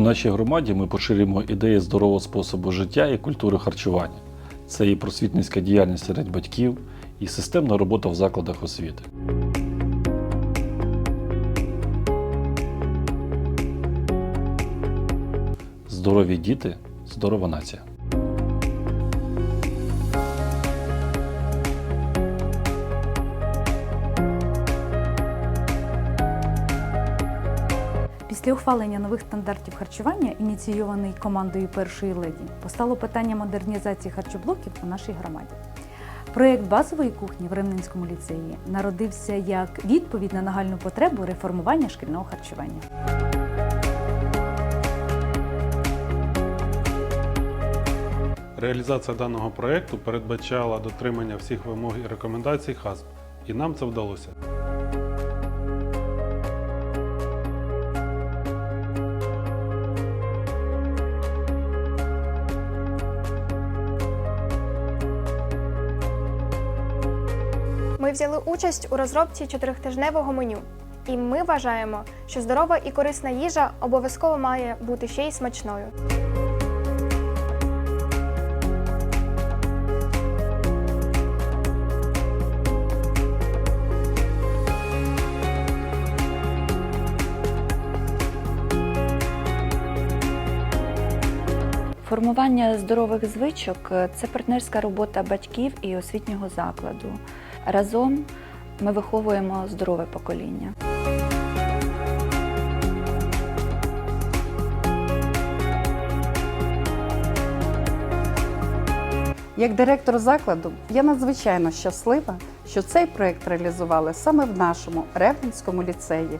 нашій громаді ми поширюємо ідеї здорового способу життя і культури харчування. Це і просвітницька діяльність серед батьків, і системна робота в закладах освіти. Здорові діти здорова нація. Після ухвалення нових стандартів харчування, ініційований командою першої леді, постало питання модернізації харчоблоків у нашій громаді. Проєкт базової кухні в Ремнинському ліцеї народився як відповідь на нагальну потребу реформування шкільного харчування. Реалізація даного проєкту передбачала дотримання всіх вимог і рекомендацій ХАСП, і нам це вдалося. Ми взяли участь у розробці чотирьохтижневого меню. І ми вважаємо, що здорова і корисна їжа обов'язково має бути ще й смачною. Формування здорових звичок це партнерська робота батьків і освітнього закладу. Разом ми виховуємо здорове покоління. Як директор закладу, я надзвичайно щаслива, що цей проект реалізували саме в нашому Ревненському ліцеї.